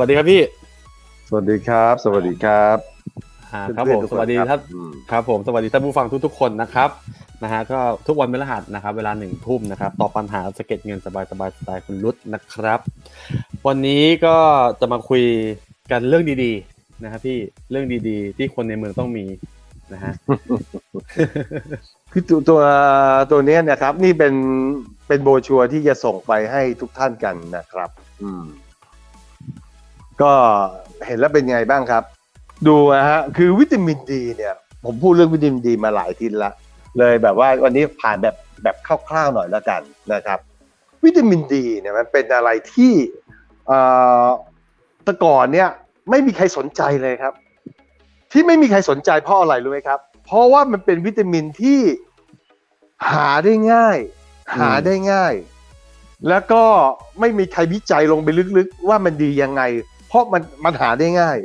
อะสวัสดีครับพี่ สวัสดีครับ สวัสดีครับอ่าครับเพื่ผอนมๆทุกสวัสดีคท่านอืมครับผมสวัสดีท่านผู้ฟังทุกๆคนนะครับนะฮะก็ทุกวันพฤหัสนะครับ เวลาหนึ่งทุ่มนะครับตอบปัญหาสะเก็ดเงินสบายสบายสไตล์คุณรุตนะครับ วันนี้ก็จะมาคุยกันเรื่องดีๆนะครับพี่เรื่องดี ๆ ที่คนในเมืองต้องมีนะฮะคือตัวตัวตัวเนี้ยนะครับ นี่เป็นเป็นโบรชัวร์ที่จะส่งไปให้ทุกท่านกันนะครับ อืม ก็เห็นแล้วเป็นไงบ้างครับ ดูนะฮะคือวิตามินดีเนี่ย ผมพูดเรื่องวิตามินดีมาหลายทีละ เลยแบบว่าวันนี้ผ่านแบบแบบคร่าวๆหน่อยแล้วกันนะครับ วิตามินดีเนี่ยมันเป็นอะไรที่เออแต่ก่อนเนี่ยไม่มีใครสนใจเลยครับ ที่ไม่มีใครสนใจเพราะอะไรรู้ไหมครับ เพราะว่ามันเป็นวิตามินที่หาได้ง่าย หาได้ง่าย แล้วก็ไม่มีใครวิจัยลงไปลึกๆ ว่ามันดียังไง เพราะมันมันหาได้ง่าย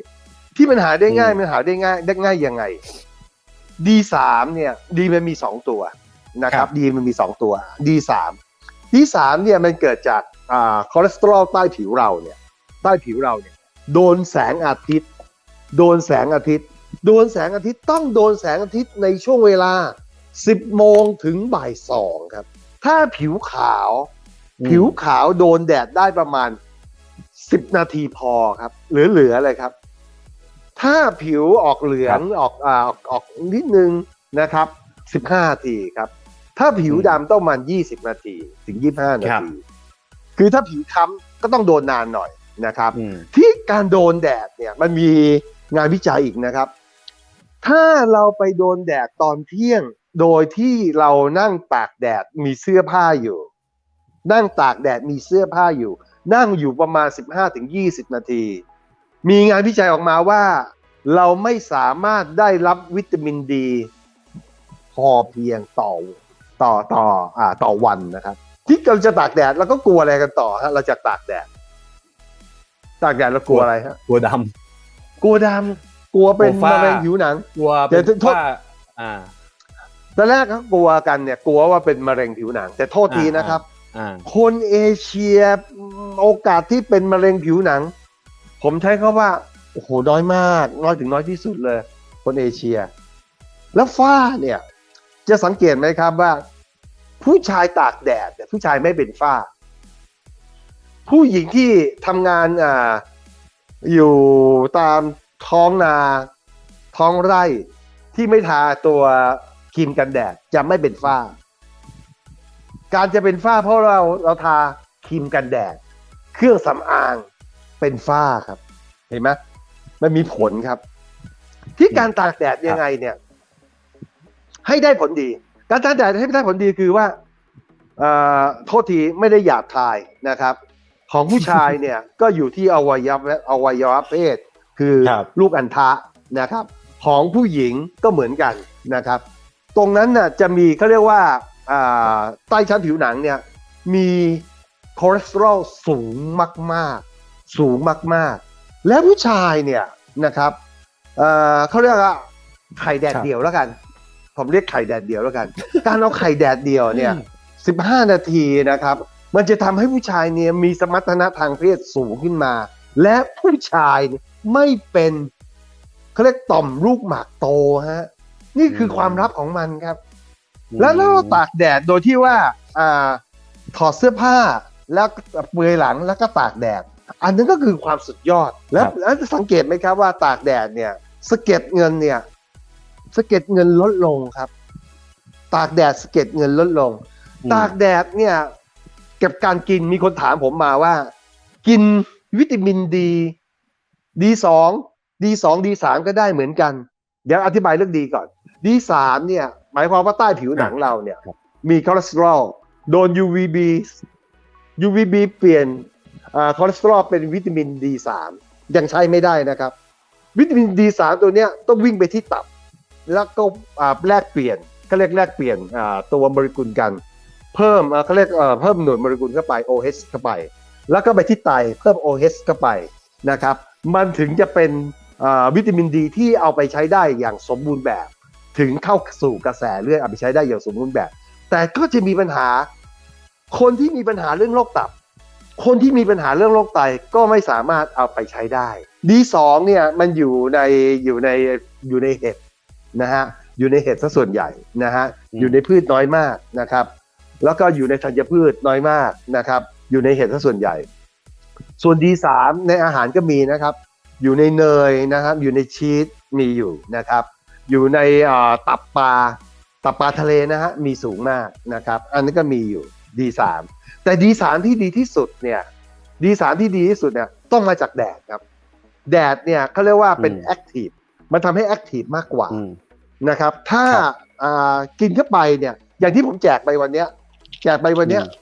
ที่มันหาได้ง่ายอืมมันหาได้ง่ายได้ง่ายยังไง D3 เนี่ยดีมันมีสองตัวนะครับดีมันมีสองตัว D3 D3 เนี่ยมันเกิดจากอ่าคอเลสเตอรอลใต้ผิวเราเนี่ยใต้ผิวเราเนี่ยโดนแสงอาทิตย์ โดนแสงอาทิตย์ โดนแสงอาทิตย์ต้องโดนแสงอาทิตย์ในช่วงเวลา 10โมงถึงบ่ายสองครับ ถ้าผิวขาวอืมผิวขาวโดนแดดได้ประมาณ 10นาทีพอครับ เหลือๆเลยครับ ถ้าผิวออกเหลืองออกอ่าออกออกนิดนึงนะครับ15นาทีครับ ถ้าผิวดำต้องประมาณ20นาทีถึง25นาครับที คือถ้าผิวค้ำก็ต้องโดนนานหน่อยนะครับอืมที่การโดนแดดเนี่ยมันมีงานวิจัยอีกนะครับ ถ้าเราไปโดนแดดตอนเที่ยงโดยที่เรานั่งตากแดดมีเสื้อผ้าอยู่ นั่งตากแดดมีเสื้อผ้าอยู่ นั่งอยู่ประมาณ 15-20 นาที มีงานวิจัยออกมาว่า เราไม่สามารถได้รับวิตามินดี พอเพียงต่อต่อต่ออ่าต่อวันนะครับ ที่เราจะตากแดดเราก็กลัวอะไรกันต่อฮะเราจะตากแดด ตากแดดเรากลัวอะไรฮะกลัวดกลัวดำกลัวเป็นกลัวฝ้ามะเร็งผิวหนังำกลัวเดี๋เป็ยนวโทษว่าอ่าตอนแรกเขากลัวกันเนี่ยกลัวว่าเป็นมะเร็งผิวหนัง แต่โทษทีนะครับอ่าคนเอเชีย โอกาสที่เป็นมะเร็งผิวหนัง ผมใช้คาว่าโอ้โหน้อยมากน้อยถึงน้อยที่สุดเลย คนเอเชีย แล้วฝ้าเนี่ย จะสังเกตไหมครับว่า ผู้ชายตากแดดเนี่ยผู้ชายไม่เป็นฝ้า ผู้หญิงที่ทำงานอ่าอยู่ตามท้องนา ท้องไร่ที่ไม่ทาตัวครีมกันแดดจะไม่เป็นฝ้า การจะเป็นฝ้าเพราะเราเราทาครีมกันแดด เครื่องสำอางเป็นฝ้าครับ เห็นไหมมันมีผลครับ ที่การตากแดดยังไงเนี่ย ให้ได้ผลดี การตากแดดให้ได้ผลดีคือว่าเอ่อโทษทีไม่ได้หยาบคายนะครับ ของผู้ชายเนี่ย ก็อยู่ที่อวัยวะอวัยวะเพศ คือครับลูกอัณฑะนะครับ ของผู้หญิงก็เหมือนกันนะครับ ตรงนั้นน่ะจะมีเขาเรียกว่าอ่าใต้ชั้นผิวหนังเนี่ย มี คอเลสเตอรอลสูงมากๆ สูงมากๆ และผู้ชายเนี่ยนะครับเอ่อเขาเรียกว่าไข่แดดครับเดียวแล้วกัน ผมเรียกไข่แดดเดียวแล้วกัน การเอาไข่แดดเดียวเนี่ย15นาทีนะครับ มันจะทำให้ผู้ชายเนี่ยมีสมรรถนะทางเพศสูงขึ้นมา และผู้ชายเนี่ยไม่เป็นเขาเรียกต่อมลูกหมากโตฮะนี่คือความลับของมันครับ แล้วเราตากแดดโดยที่ว่าอ่าถอดเสื้อผ้า แล้วเปลือยหลังแล้วก็ตากแดด อันนั้นก็คือความสุดยอด แล้วครับแล้วสังเกตไหมครับว่าตากแดดเนี่ยสะเก็ดเงินเนี่ยสะเก็ดเงินลดลงครับ ตากแดดสะเก็ดเงินลดลงอืมตากแดดเนี่ยกับการกินมีคนถามผมมาว่า กินวิตามินดีดีสองดีสองดีสามก็ได้เหมือนกัน เดี๋ยวอธิบายเรื่องดีก่อนดีสามเนี่ย หมายความว่าใต้ผิวหนังเราเนี่ยครับมีคอเลสเตอรอลโดน UVB UVB เปลี่ยนอคอเลสเตอรอลเป็นวิตามิน D3 ยังใช้ไม่ได้นะครับ วิตามิน D3 ตัวเนี้ยต้องวิ่งไปที่ตับ แล้วก็แลกเปลี่ยนเขาเรียกแลกเปลี่ยนตัวโมเลกุลกัน เพิ่มเขาเรียกเพิ่มหน่วยโมเลกุลเข้าไป OH เข้าไป แล้วก็ไปที่ไตเพิ่ม OH เข้าไปนะครับมันถึงจะเป็นวิตามินดีที่เอาไปใช้ได้อย่างสมบูรณ์แบบ ถึงเข้าสู่กระแสเลือดเอาไปใช้ได้อย่างสมบูรณ์แบบ แต่ก็จะมีปัญหา คนที่มีปัญหาเรื่องโรคตับ คนที่มีปัญหาเรื่องโรคไตก็ไม่สามารถเอาไปใช้ได้ D2 เนี่ยมันอยู่ในอยู่ในอยู่ในเห็ดนะฮะอยู่ในเห็ดซะส่วนใหญ่นะฮะอืมอยู่ในพืชน้อยมากนะครับ แล้วก็อยู่ในธัญพืชน้อยมากนะครับ อยู่ในเห็ดซะส่วนใหญ่ ส่วน D3 ในอาหารก็มีนะครับ อยู่ในเนยนะครับอยู่ในชีสมีอยู่นะครับ อยู่ในอ่าตับปลาตับปลาทะเลนะฮะมีสูงมากนะครับ อันนี้นก็มีอยู่ D3 แต่ D3 ที่ดีที่สุดเนี่ย D3 ที่ดีที่สุดเนี่ยต้องมาจากแดดครับ แดดเนี่ยเขาเรียกว่าเป็นอืมแอคทีฟมันทำให้แอคทีฟมากกว่าอืมนะครับ ถ้าครับอ่ากินเข้าไปเนี่ย อย่างที่ผมแจกไปวันเนี้ย แจกไปวันเนี้ยอืม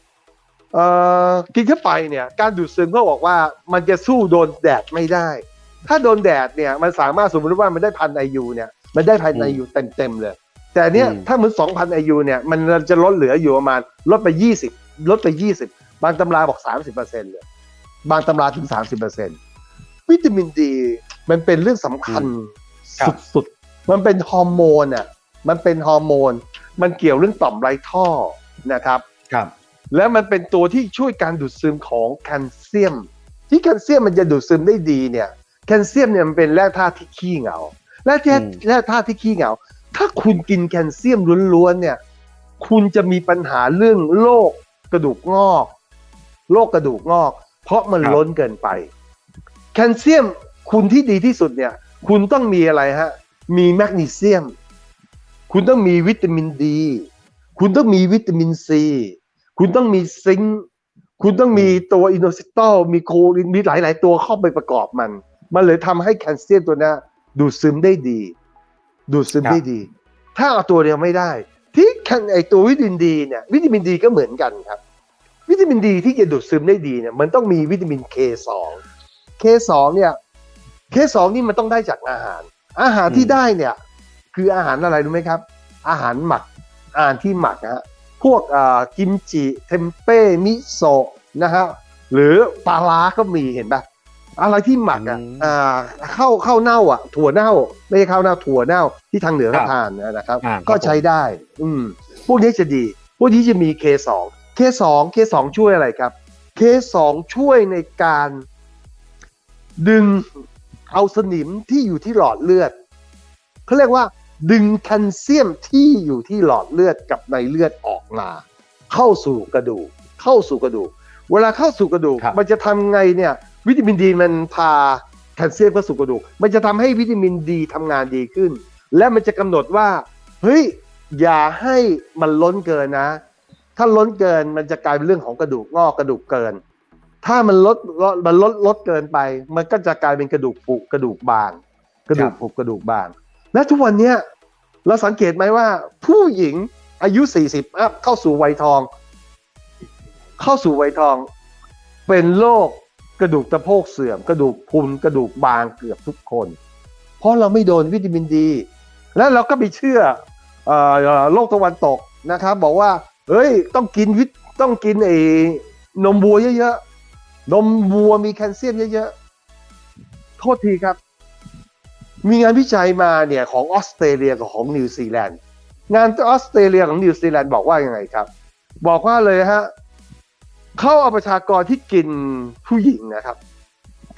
เอ่อกินเข้าไปเนี่ย การดูดซึมก็บอกว่ามันจะสู้โดนแดดไม่ได้ ถ้าโดนแดดเนี่ยมันสามารถสมมติว่ามันได้พันไอยูเนี่ย มันได้พันไอยูเต็มๆเลย แต่เนี้ยอืมถ้ามันสองพันไอยูเนี่ยมันจะลดเหลืออยู่ประมาณลดไปยี่สิบลดไปยี่สิบบางตำราบอกสามสิบเปอร์เซ็นต์เลยบางตำราถึงสามสิบเปอร์เซ็นต์วิตามินดีมันเป็นเรื่องสำคัญครับสุดๆ มันเป็นฮอร์โมนอะมันเป็นฮอร์โมน มันเกี่ยวเรื่องต่อมไรท่อนะครับครับ แล้วมันเป็นตัวที่ช่วยการดูดซึมของแคลเซียม ที่แคลเซียมมันจะดูดซึมได้ดีเนี่ยแคลเซียมเนี่ยมันเป็นแร่ธาตุที่ขี้เหงาแร่ธาตุอืมแร่ธาตุที่ขี้เหงา ถ้าคุณกินแคลเซียมล้วนๆเนี่ย คุณจะมีปัญหาเรื่องโรคกระดูกงอกโรคกระดูกงอก เพราะมันล้นเกินไป แคลเซียมคุณที่ดีที่สุดเนี่ย คุณต้องมีอะไรฮะ มีแมกนีเซียม คุณต้องมีวิตามินดี คุณต้องมีวิตามินซี คุณต้องมีซิงค์ คุณต้องมีตัวอินโนซิตอล มีโคลินมีหลาย ๆ ตัวเข้าไปประกอบมัน มันเลยทำให้แคลเซียมตัวเนี้ยดูดซึมได้ดี ดูดซึมครับได้ดี ถ้าเอาตัวเดียวไม่ได้ที่แคนไอตัววิตามินดีเนี่ยวิตามินดีก็เหมือนกันครับ วิตามินดีที่จะดูดซึมได้ดีเนี่ยมันต้องมีวิตามิน K2 K2 เนี่ย K2 นี่มันต้องได้จากอาหาร อาหารที่อืมได้เนี่ย คืออาหารอะไรรู้ไหมครับ อาหารหมัก อาหารที่หมักนะฮะพวกอ่ากิมจิเทมเป้มิโซะนะฮะหรือปลาร้าก็มีเห็นปะ อะไรที่หมักอะอืมอ่าข้าวข้าวเน่าอะ ถั่วเน่าไม่ใช่ข้าวเน่าถั่วเน่าที่ทางเหนือครัเขาบทานนะครับอ่าครับ ก็ใช้ได้ อืมพวกนี้จะดี พวกนี้จะมี K2 K2 K2 ช่วยอะไรครับ K2 ช่วยในการดึงเอาสนิมที่อยู่ที่หลอดเลือดเขาเรียกว่า ดึงแคลเซียมที่อยู่ที่หลอดเลือดกับในเลือดออกมา เข้าสู่กระดูกเข้าสู่กระดูก เวลาเข้าสู่กระดูกครับมันจะทำไงเนี่ย วิตามินดีมันพาแคลเซียมเข้าสู่กระดูก มันจะทำให้วิตามินดีทำงานดีขึ้น และมันจะกำหนดว่า เฮ้ย อย่าให้มันล้นเกินนะ ถ้าล้นเกินมันจะกลายเป็นเรื่องของกระดูกงอกกระดูกเกิน ถ้ามันลดลดมันลดลดเกินไป มันก็จะกลายเป็นกระดูกผุกระดูกบาง กระดูกผุกระดูกบาง และทุกวันเนี้ยเราสังเกตไหมว่า ผู้หญิงอายุ 40อัพเข้าสู่วัยทอง เข้าสู่วัยทอง เป็นโรค กระดูกตะโพกเสื่อม กระดูกพุนกระดูกบางเกือบทุกคน เพราะเราไม่โดนวิตามินดี แล้วเราก็ไปเชื่อเอ่อโลกตะวันตกนะครับ บอกว่าเฮ้ยต้องกินวิตต้องกินไอ้นมวัวเยอะๆนมวัวมีแคลเซียมเยอะๆโทษทีครับ มีงานวิจัยมาเนี่ยของออสเตรเลียกับของนิวซีแลนด์งานออสเตรเลียของนิวซีแลนด์บอกว่ายังไงครับ บอกว่าเลยฮะ เขาเอาประชากรที่กินผู้หญิงนะครับ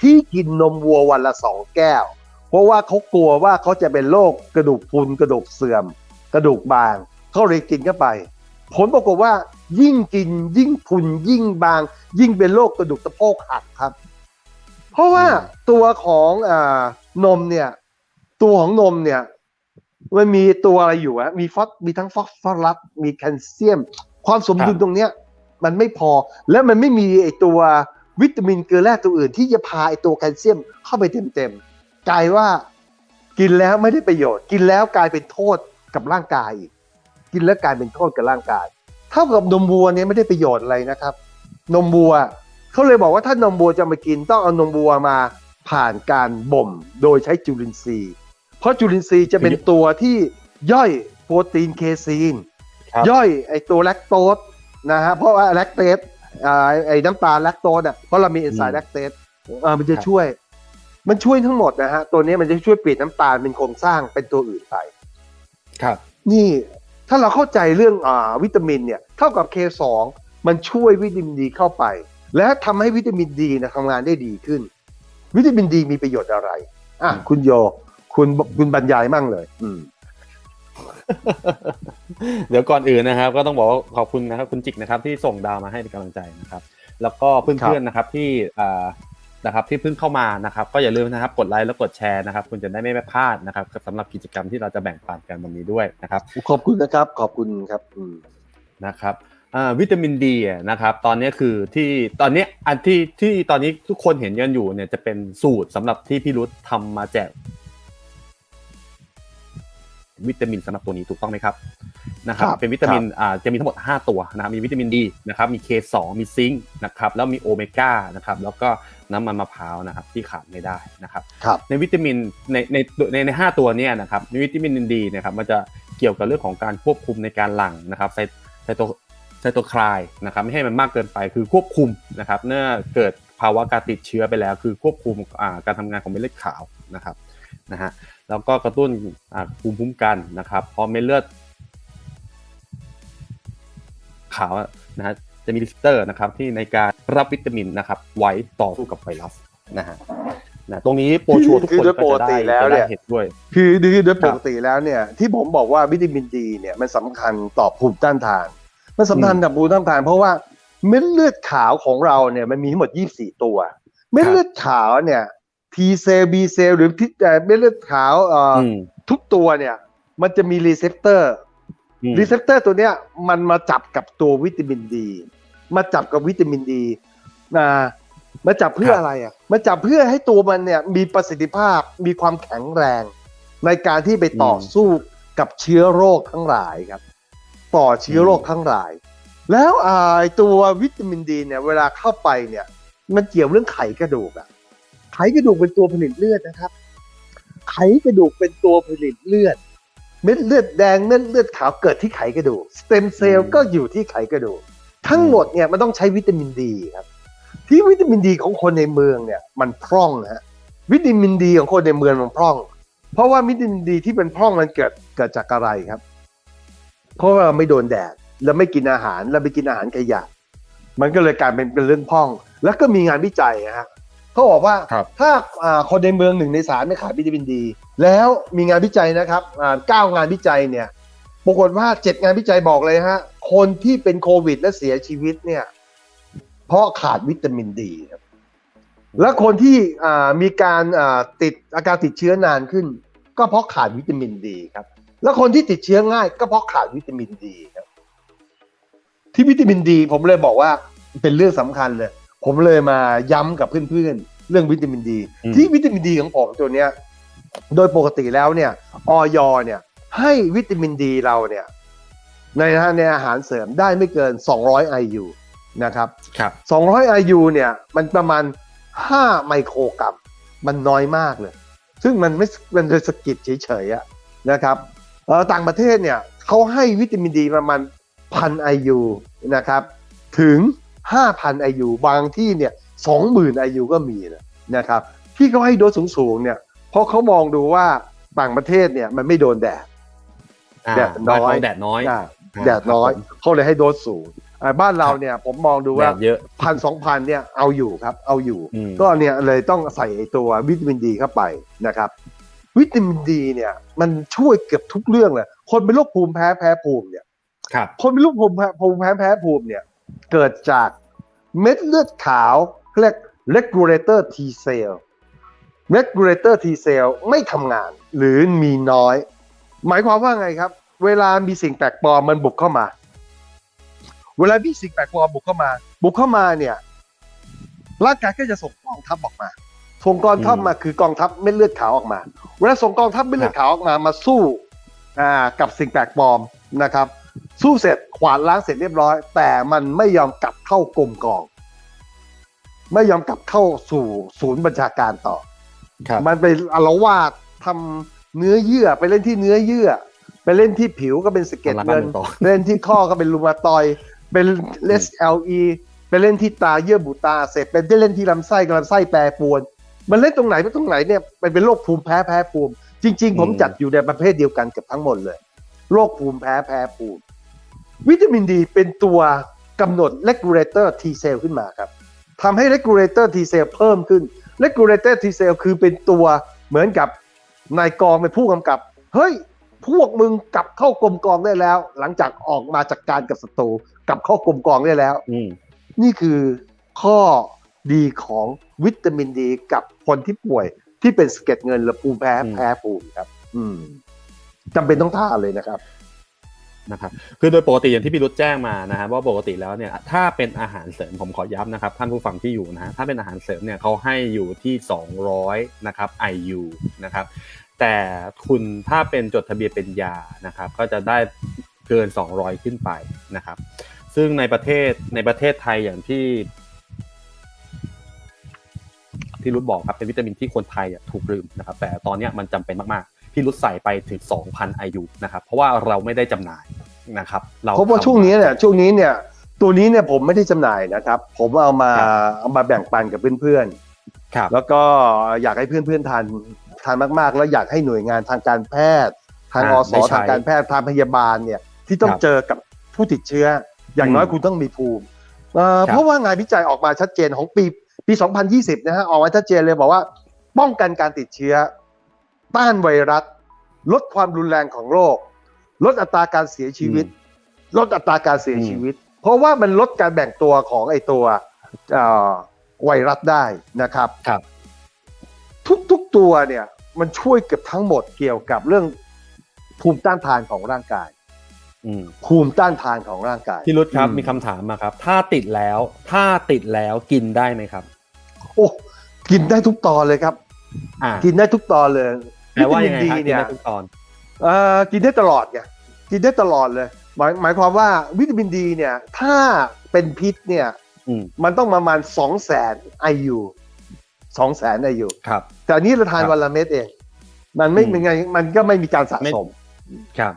ที่กินนมวัววันละสองแก้ว เพราะว่าเขากลัวว่าเขาจะเป็นโรคกระดูกพุนกระดูกเสื่อม กระดูกบางเขาเลยกินเข้าไป ผลปรากฏว่ายิ่งกินยิ่งพุนยิ่งบาง ยิ่งเป็นโรคกระดูกสะโพกหักครับ เพราะว่าตัวของอานมเนี่ย ตัวของนมเนี่ยมันมีตัวอะไรอยู่อะมีฟอสมีทั้งฟอสฟอรัสมีแคลเซียม ความสมดุลตรงเนี้ย มันไม่พอ และมันไม่มีไอตัววิตามินเกลือแร่ตัวอื่น ที่จะพาไอตัวแคลเซียมเข้าไปเต็มๆกลายว่ากินแล้วไม่ได้ประโยชน์ กินแล้วกลายเป็นโทษกับร่างกายอีกกินแล้วกลายเป็นโทษกับร่างกายเท่ากับนมวัวเนี่ยไม่ได้ประโยชน์อะไรนะครับ นมวัวเขาเลยบอกว่าถ้านมวัวจะมากินต้องเอานมวัวมาผ่านการบ่มโดยใช้จุลินทรีย์ เพราะจุลินทรีย์จะเป็นตัวที่ย่อยโปรตีนเคซีนครับย่อยไอตัวแลคโตส นะฮะเพราะว่าแลคเตสอ่าไอน้ำตาลแลคโตสอะเพราะเรามีเอนไซอืม์มแลคเตสอ่ามันจะครับช่วย มันช่วยทั้งหมดนะฮะตัวนี้มันจะช่วยเปลี่ยนน้ำตาลเป็นโครงสร้างเป็นตัวอื่นไปครับ นี่ถ้าเราเข้าใจเรื่องอ่าวิตามินเนี่ยเท่ากับ K2 มันช่วยวิตามินดีเข้าไป และทำให้วิตามินดีนะทำงานได้ดีขึ้น วิตามินดีมีประโยชน์อะไรอะคุณโย คุณคุณบรรยายมั่งเลย อืม เดี๋ยวก่อนอื่นนะครับ ก็ต้องบอกว่าขอบคุณนะครับคุณจิกนะครับ ที่ส่งดาวมาให้เป็นกำลังใจนะครับ แล้วก็เพื่อนๆนะครับที่อ่านะครับที่เพิ่งเข้ามานะครับก็อย่าลืมนะครับกดไลค์แล้วกดแชร์นะครับ คุณจะได้ไม่พลาดนะครับสำหรับกิจกรรมที่เราจะแบ่งปันกันวันนี้ด้วยนะครับ ขอบคุณนะครับ ขอบคุณครับอืมนะครับอ่าวิตามินดีอะนะครับตอนนี้คือที่ตอนนี้อันที่ที่ตอนนี้ทุกคนเห็นกันอยู่เนี่ยจะเป็นสูตรสำหรับที่พี่รุธทำมาแจก วิตามินสำหรับตัวนี้ถูกต้องไหมครับนะครับครับเป็นวิตามินอ่าจะมีทั้งหมด 5 ตัวนะครับมีวิตามินดีนะครับมี K2 มีซิงค์นะครับแล้วมีโอเมก้านะครับแล้วก็น้ำมันมะพร้าวนะครับที่ขาดไม่ได้นะครับครับในวิตามินในในในในห้าตัวเนี่ยนะครับในวิตามินดีนะครับมันจะเกี่ยวกับเรื่องของการควบคุมในการหลั่งนะครับไซไซโตไซโตไคลนะครับไม่ให้มันมากเกินไปคือควบคุมนะครับเมื่อเกิดภาวะการติดเชื้อไปแล้ว คือควบคุมอ่าการทำงานของเม็ดเลือดขาวนะครับนะฮะ แล้วก็กระตุ้นอ่าภูมิคุ้มกันนะครับพอเม็ดเลือดขาวอะนะฮะจะมีรีเซปเตอร์นะครับที่ในการรับวิตามินนะครับ ไว้ต่อสู้กับไวรัสนะฮะนะตรงนี้โปรชัวร์ทุกคือคนโดยปกก็จะติได้แล้วจะเนี่ได้ยเห็นด้วย คือคือโดยคปรับกติแล้วเนี่ย ที่ผมบอกว่าวิตามินดีเนี่ยมันสำคัญต่อภูมิต้านทาน มันสำคัญต่อภูมิต้านทาน เพราะว่าเม็ดเลือดขาวของเราเนี่ยมันมีทั้งหมด 24 ตัว เม็ดเลือดขาวเนี่ย T เซล B เซลหรือที่เอ่อเม็ดเลือดขาวเอ่อออืมทุกตัวเนี่ย มันจะมีรีเซพเตอร์อืมรีเซพเตอร์ตัวเนี้ยมันมาจับกับตัววิตามินดี มาจับกับวิตามินดีนะมาจับเพื่อครับอะไรอะมาจับเพื่อให้ตัวมันเนี่ยมีประสิทธิภาพมีความแข็งแรง ในการที่ไปต่ออมสู้กับเชื้อโรคทั้งหลายครับ ต่อเชื้อโรคทั้งหลาย แล้วอ่าไอ้ตัววิตามินดีเนี่ยเวลาเข้าไปเนี่ย มันเกี่ยวเรื่องไขกระดูกอะ ไขกระดูกเป็นตัวผลิตเลือดนะครับ ไขกระดูกเป็นตัวผลิตเลือด เม็ดเลือดแดงเม็ดเลือดขาวเกิดที่ไขกระดูกสเต็มเซลล์ก็อยู่ที่ไขกระดูก ทั้งหมดเนี่ยมันต้องใช้วิตามินดีครับ ที่วิตามินดีของคนในเมืองเนี่ยมันพร่องนะฮะวิตามินดีของคนในเมืองมันพร่อง เพราะว่าวิตามินดีที่เป็นพร่องมันเกิดเกิดจากอะไรครับ เพราะว่าเราไม่โดนแดดแล้วไม่กินอาหารแล้วไปกินอาหารขยะ มันก็เลยกลายเป็นเป็นเรื่องพร่อง แล้วก็มีงานวิจัยนะฮะ เขาบอกว่าครับถ้าอ่าคนในเมืองหนึ่งในสามไม่ขาดวิตามินดี แล้วมีงานวิจัยนะครับอ่าเก้างานวิจัยเนี่ยปรากฏว่าเจ็ดงานวิจัยบอกเลยฮะคนที่เป็นโควิดและเสียชีวิตเนี่ยเพราะขาดวิตามินดีครับและคนที่อ่ามีการอ่าติดอาการติดเชื้อนานขึ้น ก็เพราะขาดวิตามินดีครับและคนที่ติดเชื้อง่าย ก็เพราะขาดวิตามินดีครับที่วิตามินดี ผมเลยบอกว่าเป็นเรื่องสำคัญเลย ผมเลยมาย้ำกับเพื่อนๆ เรื่องวิตามินดีอืมที่วิตามินดีของผมตัวเนี้ยโดยปกติแล้วเนี่ยออยเนี่ยให้วิตามินดีเราเนี่ยในในอาหารเสริมได้ไม่เกิน 200 IU นะครับครับ 200 IU เนี่ยมันประมาณ 5 ไมโครกรัม มันน้อยมากเลย ซึ่งมันไม่มันจะสะกิดเฉยๆอะนะครับเออต่างประเทศเนี่ยเขาให้วิตามินดีประมาณพัน IU นะครับ ถึง 5,000 IU บางที่เนี่ย20,000 IU ก็มีนะนะครับที่เขาให้โดสสูงๆเนี่ยเพราะเขามองดูว่าต่างประเทศเนี่ยมันไม่โดนแดดอ่าแดดน้อยบ้าเขาแดดน้อยอ่าแดดน้อยครับผมเขาเลยให้โดสสูงอ่าบ้านเราเนี่ยผมมองดูแดว่าดเยอะพันสองพันเนี่ยเอาอยู่ครับเอาอยู่อืมก็เนี่ยเลยต้องใส่ไอ้ตัววิตามินดีเข้าไปนะครับ วิตามินดีเนี่ยมันช่วยเกือบทุกเรื่องเลยคนเป็นโรคภูมิแพ้แพ้ภูมิเนี่ยครับคนเป็นโรคภูมิแพ้ภูมิแพ้แพ้ภูมิเนี่ย เกิดจากเม็ดเลือดขาวเรียก regulator T cell regulator T cell ไม่ทำงานหรือมีน้อย หมายความว่าไงครับ เวลามีสิ่งแปลกปลอมมันบุกเข้ามา เวลามีสิ่งแปลกปลอมบุกเข้ามา บุกเข้ามาเนี่ยร่างกายก็จะส่งกองทัพออกมาส่งกองทัพมาคือกองทัพเม็ดเลือดขาวออกมา เวลาส่งกองทัพเม็ดเลือดขาวออกมามาสู้อ่ากับสิ่งแปลกปลอมนะครับ สู้เสร็จขวานล้างเสร็จเรียบร้อย แต่มันไม่ยอมกลับเข้ากรมกอง ไม่ยอมกลับเข้าสู่ศูนย์บัญชาการต่อ ครับ มันไปอารวาสทำเนื้อเยื่อไปเล่นที่เนื้อเยื่อ ไปเล่นที่ผิวก็เป็นสะเก็ดทำร้ายเงินบ้านเมืองต่อ ไปเล่นที่ข้อก็เป็นรูมาตอยด์เป็นเลสเอลีไปเล่นที่ตาเยื่อบุตาเสร็จเป็นได้เล่นที่ลำไส้กับลำไส้แปรปรวน มันเล่นตรงไหนไปตรงไหนเนี่ยมันเป็นโรคภูมิแพ้แพ้ภูมิ จริง ๆ ผมอืม จัดอยู่ในประเภทเดียวกันกับทั้งหมดเลยโรคภูมิแพ้แพ้ภูมิ วิตามินดีเป็นตัวกำหนด regulator T cell ขึ้นมาครับทำให้ regulator T cell เพิ่มขึ้น regulator T cell คือเป็นตัวเหมือนกับนายกองเป็นผู้กำกับ เฮ้ย พวกมึงกลับเข้ากลมกองได้แล้ว หลังจากออกมาจากการกับศัตรูกลับเข้ากลมกองได้แล้วอืมนี่คือข้อดีของวิตามินดีกับคนที่ป่วยที่เป็นสะเก็ดเงินหรือภูมิแพ้อืมแพ้ภูมิครับ อืมจำเป็นต้องทานเลยนะครับ นะครับคือโดยปกติอย่างที่พี่รุธแจ้งมานะครับว่าปกติแล้วเนี่ยถ้าเป็นอาหารเสริมผมขอย้ำนะครับท่านผู้ฟังที่อยู่นะฮะถ้าเป็นอาหารเสริมเนี่ยเขาให้อยู่ที่ 200นะครับ IU นะครับแต่คุณถ้าเป็นจดทะเบียนเป็นยานะครับก็จะได้เกิน 200 ขึ้นไปนะครับ ซึ่งในประเทศในประเทศไทยอย่างที่พี่รุธบอกครับเป็นวิตามินที่คนไทยถูกลืมนะครับแต่ตอนนี้มันจำเป็นมากๆพี่รุธใส่ไปถึง 2,000 IU นะครับเพราะว่าเราไม่ได้จำหน่าย นะครับเราเพราะว่าทำช่วงนี้เนี่ยช่วงนี้เนี่ยตัวนี้เนี่ยผมไม่ได้จำหน่ายนะครับ ผมเอามาครับเอามาแบ่งปันกับเพื่อนครับๆแล้วก็อยากให้เพื่อนๆทานทานมากๆ แล้วอยากให้หน่วยงานทางการแพทย์ ทางอ่าอสได้ใช้ทางการแพทย์ทางพยาบาลเนี่ยที่ต้องครับเจอกับผู้ติดเชื้อ อย่างน้อยอืมคุณต้องมีภูมิเอ่อครับเพราะว่างานวิจัยออกมาชัดเจนของปีปี 2020 นะฮะออกมาชัดเจนเลยบอกว่า ป้องกันการติดเชื้อ ต้านไวรัส ลดความรุนแรงของโรค ลดอัตราการเสียชีวิต ลดอัตราการเสียชีวิต เพราะว่ามันลดการแบ่งตัวของไอตัวเอ่อไวรัสได้นะครับครับ ทุกๆตัวเนี่ยมันช่วยเกือบทั้งหมดเกี่ยวกับเรื่องภูมิต้านทานของร่างกายอืมภูมิต้านทานของร่างกายพี่รุธครับอืมมีคำถามมาครับ ถ้าติดแล้ว ถ้าติดแล้วกินได้ไหมครับ โอ้กินได้ทุกตอนเลยครับอ่ากินได้ทุกตอนเลยแปลว่ายังไงวิคตารับมินกินดีได้เนี่ยทุกตอนเอ่อกินได้ตลอดไง กินได้ตลอดเลย หมายหมายความว่าวิตามินดีเนี่ยถ้าเป็นพิษเนี่ยอืมมันต้องประมาณสองแสนไอยูสองแสนไอยูครับ แต่อันนี้เราทานครับวันละเม็ดเอง มันไม่อืมเป็นไงมันก็ไม่มีการสะไม่สมครับ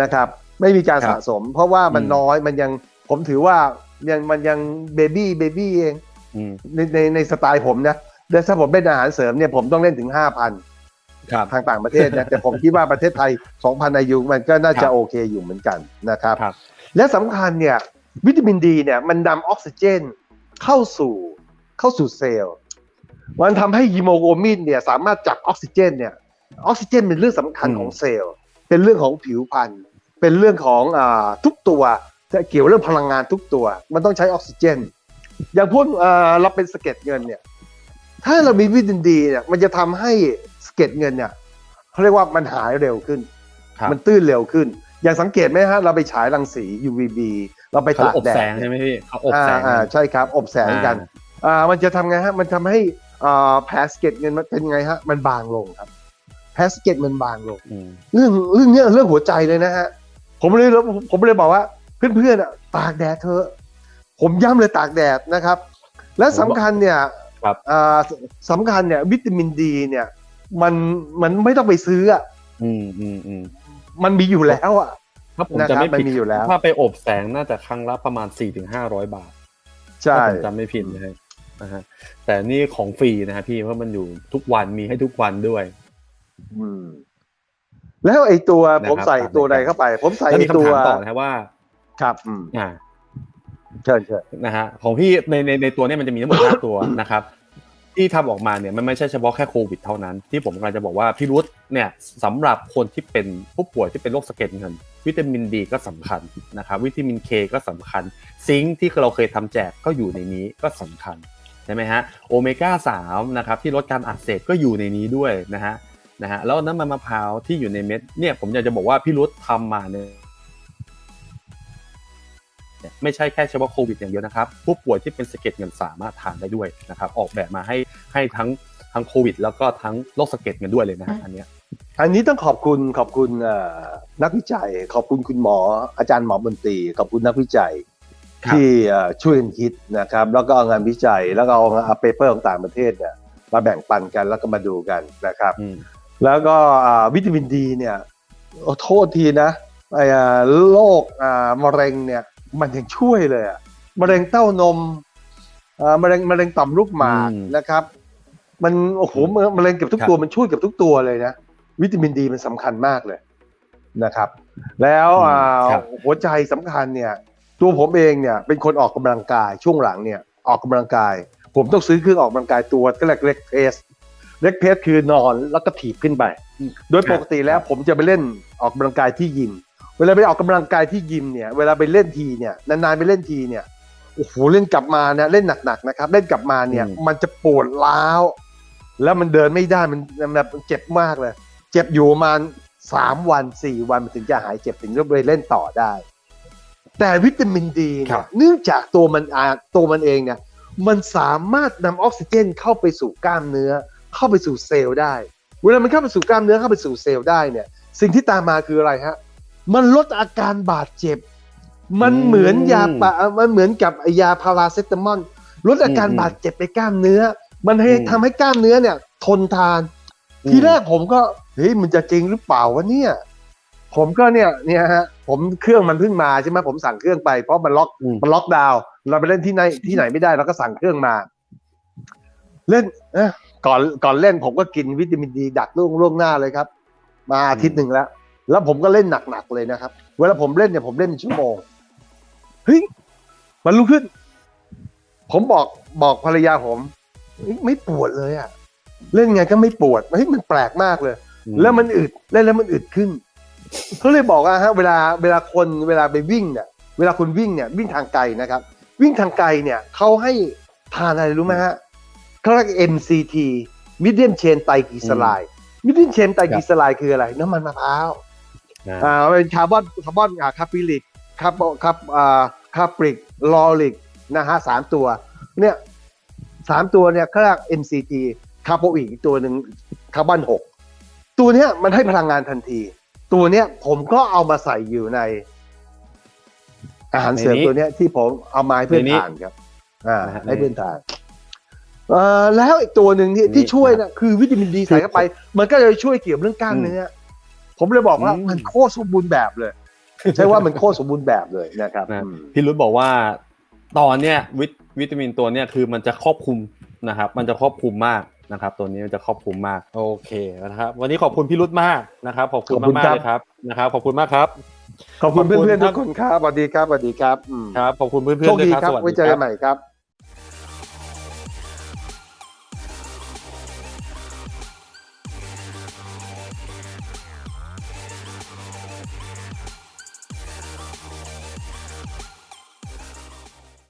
นะครับ ไม่มีการครับสะสม เพราะว่ามันอืมน้อยมันยังผมถือว่ายังมันยังเบบี้เบบี้เองอืมในในในสไตล์ผมนะแต่ถ้าผมเป็นอาหารเสริมเนี่ยผมต้องเล่นถึง5,000ครับ ทางต่างประเทศนะแต่ผมคิดว่าประเทศไทย 2,000อายุมันก็น่าครัจะบโอเคอยู่เหมือนกันนะครับครับ และสำคัญเนี่ยวิตามินดีเนี่ยมันนำออกซิเจนเข้าสู่เข้าสู่เซลล์มันทำให้ฮีโมโกลบินเนี่ยสามารถจับออกซิเจนเนี่ยออกซิเจนเป็นเรื่องสำคัญอืมของเซลล์ เป็นเรื่องของผิวพรรณเป็นเรื่องของอาทุกตัวจะเกี่ยวเรื่องพลังงานทุกตัว มันต้องใช้ออกซิเจน อย่างพวกอ่าเราเป็นสะเก็ดเงินเนี่ยถ้าเรามีวิตามินดีเนี่ยมันจะทำให้สะ เก็ดเงินเนี่ยเขาเรียกว่ามันหายเร็วขึ้นครับมันตื้นเร็วขึ้น อย่างสังเกตไหมฮะ เราไปฉายรังสี UVB เราไปเขาตากอบแดดแสงใช่ไหมพี่เขาอบแสงอ่าอ่าใช่ครับ อบแสงกันอ่ามันจะทำไงฮะ มันทำให้อ่าแผลสะเก็ตเงินมันเป็นไงฮะ มันบางลงครับแผลสะเก็ตมันบางลงอืมเรื่องเรื่องเนี้ยเรื่องหัวใจเลยนะฮะ ผมเลยผมเลยบอกว่าเพื่อนๆอะตากแดดเถอะผมย้ำเลยตากแดดนะครับ และสำคัญเนี่ยครับอ่าสสำคัญเนี่ยวิตามินดีเนี่ย มันมันไม่ต้องไปซื้ออะอืมอืมอืมมันมีอยู่แล้วอะถ้าผมนะครับจะไม่ผิดมันมีอยู่แล้ว ถ้าไปอบแสงน่าจะครั้งละประมาณ4ี่ถึงห้าร้อยบาทใช่ถ้าผมจำไม่ผิดนะฮะนะฮะแต่นี่ของฟรีนะฮะพี่เพราะมันอยู่ทุกวันมีให้ทุกวันด้วย อืม แล้วไอ้ตัวนะครับผมใส่ตัวใดเข้าไป ผมใส่แล้วมีไอ้ตัคำวถามต่อนะฮะว่า ครับ อืมอ่าเชิญเชิญนะฮะของพี่ในในในตัวเนี้มันจะมีทั้งหมดห้าตัวนะครับ ที่ทำออกมาเนี่ยมันไม่ใช่เฉพาะแค่โควิดเท่านั้น ที่ผมกำลังจะบอกว่าพี่รุธเนี่ยสำหรับคนที่เป็นผู้ป่วยที่เป็นโรคสะเก็ดเงิน วิตามินดีก็สำคัญนะครับวิตามินเคก็สำคัญ ซิงค์ที่เราเคยทำแจกก็อยู่ในนี้ก็สำคัญใช่ไหมฮะโอเมก้าสามนะครับที่ลดการอักเสบก็อยู่ในนี้ด้วยนะฮะนะฮะแล้วน้ำมันมะพร้าวที่อยู่ในเม็ดเนี่ยผมอยากจะบอกว่าพี่รุธทำมาเนี่ย ไม่ใช่แค่เฉพาะโควิดอย่างเดียวนะครับ ผู้ป่วยที่เป็นสะเก็ดเงินสามารถทานได้ด้วยนะครับ ออกแบบมาให้ให้ทั้งทั้งโควิด แล้วก็ทั้งโรคสะเก็ดเงินด้วยเลยนะฮะอันเนี้ยอันนี้ต้องขอบคุณขอบคุณเอ่อนักวิจัย ขอบคุณคุณหมออาจารย์หมอบนตรีขอบคุณนักวิจัยครับที่เอ่อช่วยกันคิดนะครับ แล้วก็เอางานวิจัย แล้วก็เอาเอาเปเปอร์ของต่างประเทศเนี่ยมาแบ่งปันกันแล้วก็มาดูกันนะครับอืมแล้วก็อ่าวิตามินดีเนี่ยโอ้โทษทีนะไอ้อ่าโรคอ่ามะเร็งเนี่ย มันยังช่วยเลยอะมะเร็งเต้านมอ่ามะเร็งมะเร็งต่อมลูกหมากอืมนะครับ มันโอ้โหมะมะเร็งเกือบทุกครับตัวมันช่วยเกือบทุกตัวเลยนะ วิตามินดีมันสำคัญมากเลยนะครับ แล้วอ่าครับหัวใจสำคัญเนี่ย ตัวผมเองเนี่ยเป็นคนออกกำลังกายช่วงหลังเนี่ยอออกกำลังกาย ผมต้องซื้อเครื่องออกกำลังกายตัวก็เรียกเล็กเพสเล็กเพสคือนอนแล้วก็ถีบขึ้นไป โดยปกติแล้วผมจะไปเล่นออกกำลังกายที่ยิม เวลาไปออกกำลังกายที่ยิมเนี่ยเวลาไปเล่นทีเนี่ยนานๆไปเล่นทีเนี่ยโอ้โหเล่นกลับมานะเล่นหนักๆนะครับ เล่นกลับมาเนี่ยอืมมันจะปวดร้าวแล้วมันเดินไม่ได้มันมันแบบเจ็บมากเลย เจ็บอยู่ประมาณสามวันสี่วันมันถึงจะหายเจ็บถึงจะไปเล่นต่อได้ แต่วิตามินดีครัเนี่ยบเนื่องจากตัวมันอาตัวมันเองเนี่ย มันสามารถนำออกซิเจนเข้าไปสู่กล้ามเนื้อ เข้าไปสู่เซลล์ได้ เวลามันเข้าไปสู่กล้ามเนื้อเข้าไปสู่เซลล์ได้เนี่ย สิ่งที่ตามมาคืออะไรฮะ มันลดอาการบาดเจ็บ มันเหมือนยาปะมันเหมือนกับไอ้ยาพาราเซตามอลลดอาการอืมบาดเจ็บไปกล้ามเนื้อ มันให้อืมทำให้กล้ามเนื้อเนี่ย ทนทานอืมทีแรกผมก็เฮ้ยมันจะจริงหรือเปล่าวะเนี่ย ผมก็เนี่ยเนี่ยฮะผมเครื่องมันเพิ่งมาใช่ไหมผมสั่งเครื่องไปเพราะมันล็อกอืมมันล็อกดาวน์เราไปเล่นที่ไหนที่ไหนไม่ได้เราก็สั่งเครื่องมา เล่นเอะก่อนก่อนเล่นผมก็กินวิตามินดีดักล่วงล่วงหน้าเลยครับ มาอาทิตย์หนึ่งแล้ว แล้วผมก็เล่นหนักๆเลยนะครับ เวลาผมเล่นเนี่ยผมเล่นเป็นชั่วโมงเฮ้ยมันลุกขึ้น ผมบอกบอกภรรยาผมเฮ้ยไม่ปวดเลยอะเล่นไงก็ไม่ปวดเฮ้ยมันแปลกมากเลย แล้วมันอึดเล่นแล้วมันอึดขึ้นเขาเลยบอกว่าฮะเวลาเวลาคนเวลาไปวิ่งเนี่ยเวลาคุณวิ่งเนี่ยวิ่งทางไกลนะครับ วิ่งทางไกลเนี่ยเขาให้ทานอะไรรู้ไหมฮะเขาเรียก MCT Medium Chain ไตรกลีเซอไรด์ Medium Chain ไตรกลีเซอไรด์คืออะไร น้ำมันมะพร้าวนะ อ่าเป็นคาร์บอนคาร์บอนอ่าคาร์บิลิกคาร์บคาร์อ่าคาร์บริกลอริกนะฮะสามตัว เนี่ยสามตัวเนี่ยเขาเรียก MCT คาร์โบอีกอีกตัวหนึ่งคาร์บอนหกตัวเนี้ยมันให้พลังงานทันที ตัวเนี้ยผมก็เอามาใส่อยู่ใน อาหารเสริมในนี้ตัวเนี้ยที่ผมเอามาให้เพื่อนในนี้ทานครับ อ่านะฮะให้เพื่อนทานเอ่อแล้วอีกตัวหนึ่งที่ในนี้ที่ช่วยนะคือวิตามินดีใส่เข้าไป มันก็จะช่วยเกี่ยวเรื่องกล้ามเนื้ออ ผมเลยบอกว่าอืมมันโคตรสมบูรณ์แบบเลย ใช่ว่ามันโคตรสมบูรณ์แบบเลยนะครับนะอืมพี่รุ้บอกว่าตอนเนี้ยวิตวิตามินตัวเนี้ยคือมันจะครอบคลุมนะครับ มันจะครอบคลุมมากนะครับ ตัวนี้มันจะครอบคลุมมากโอเคนะครับ วันนี้ขอบคุณพี่รุ้มากนะครับ ขอบคุณขอบคุณมากครัๆบเลยครับนะครับ ขอบคุณมากครับ ขอบคุณขอบคุณเพื่อนๆครัทุบกคนครับสวัสดีครับสวัสดีครับอืมครับขอบคุณเพื่อนๆโชคด้วยดีครับครับสวัสไว้ดีเจอคกัรันบใหม่ครับ